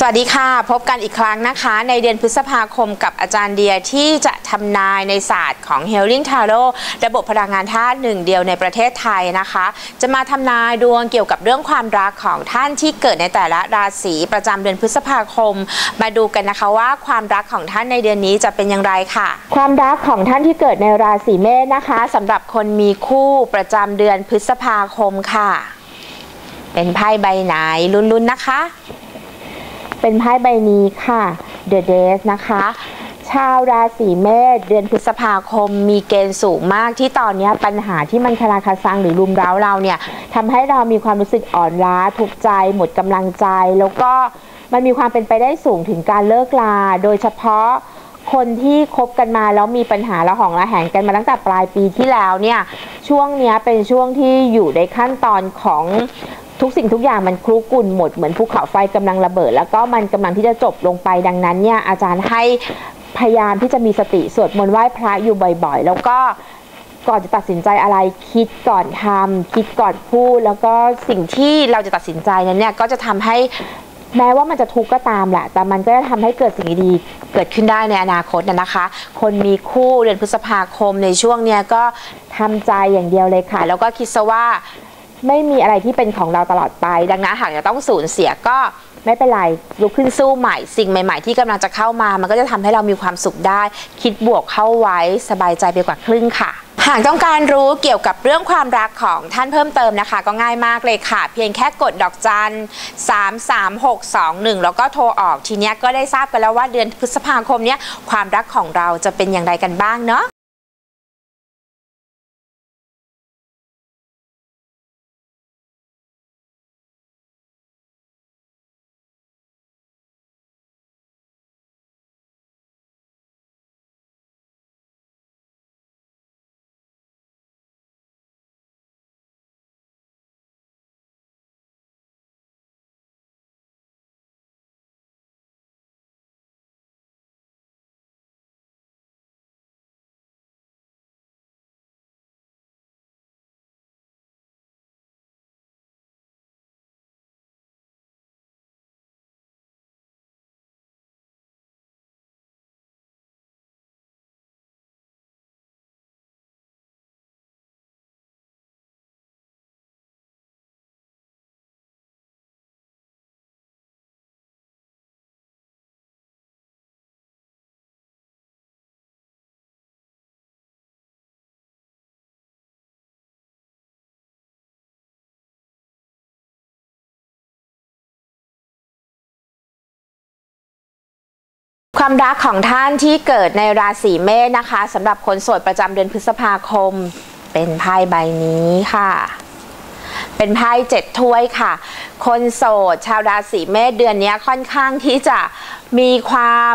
สวัสดีค่ะ พบกันอีกครั้งนะคะ ในเดือนพฤษภาคมกับอาจารย์เดียที่จะทำนายในศาสตร์ของ Healing Tarot ระบบพลังงานธาตุหนึ่งเดียวในประเทศไทยนะคะ จะมาทำนายดวงเกี่ยวกับเรื่องความรักของท่านที่เกิดในแต่ละราศีประจำเดือนพฤษภาคม มาดูกันนะคะว่าความรักของท่านในเดือนนี้จะเป็นอย่างไรค่ะ ความรักของท่านที่เกิดในราศีเมษนะคะสำหรับคนมีคู่ประจำเดือนพฤษภาคมค่ะ เป็นไพ่ใบไหนลุ้นๆนะคะ เป็นไพ่ใบนี้ค่ะ The Days นะคะชาวราศีเมษเดือนพฤษภาคมมีเกณฑ์สูงมากที่ตอนนี้ปัญหาที่มันคาราคาซังหรือรุมเร้าเราเนี่ยทำให้เรามีความรู้สึกอ่อนล้าทุกข์ใจ หมดกำลังใจ แล้วก็มันมีความเป็นไปได้สูงถึงการเลิกลา โดยเฉพาะคนที่คบกันมาแล้วมีปัญหาละหองละแหงกันมาตั้งแต่ปลายปีที่แล้วเนี่ยช่วงนี้เป็นช่วงที่อยู่ในขั้นตอนของ ทุกสิ่งทุกอย่างมันคลุกุ่นหมดเหมือนภูเขาไฟกำลังระเบิด แล้วก็มันกำลังที่จะจบลงไปดังนั้นเนี่ยอาจารย์ให้พยายามที่จะมีสติสวดมนต์ไหว้พระอยู่บ่อยๆ แล้วก็ก่อนจะตัดสินใจอะไรคิดก่อนทำคิดก่อนพูด แล้วก็สิ่งที่เราจะตัดสินใจนั้นเนี่ยก็จะทำให้แม้ว่ามันจะทุกข์ก็ตามแหละ แต่มันก็จะทำให้เกิดสิ่งดีๆเกิดขึ้นได้ในอนาคตนะคะ คนมีคู่เดือนพฤษภาคมในช่วงเนี้ยก็ทำใจอย่างเดียวเลยค่ะ แล้วก็คิดซะว่า ไม่มีอะไรที่เป็นของเราตลอดไป ดังนั้นหากจะต้องสูญเสียก็ไม่เป็นไรลุกขึ้นสู้ใหม่ สิ่งใหม่ ๆ ที่กำลังจะเข้ามา มันก็จะทำให้เรามีความสุขได้ คิดบวกเข้าไว้สบายใจไปกว่าครึ่งค่ะหากต้องการรู้เกี่ยวกับเรื่องความรักของท่านเพิ่มเติมนะคะ ก็ง่ายมากเลยค่ะ เพียงแค่กดดอกจัน 33621 แล้วก็โทรออกทีเนี้ยก็ได้ทราบกันแล้วว่าเดือนพฤษภาคมเนี้ยความรักของเราจะเป็นอย่างไรกันบ้างเนาะ ความรักของท่านที่เกิดในราศีเมษนะคะสำหรับคนโสดประจำเดือนพฤษภาคม เป็นไพ่ใบนี้ค่ะ เป็นไพ่เจ็ดถ้วยค่ะ คนโสดชาวราศีเมษเดือนนี้ค่อนข้างที่จะมีความ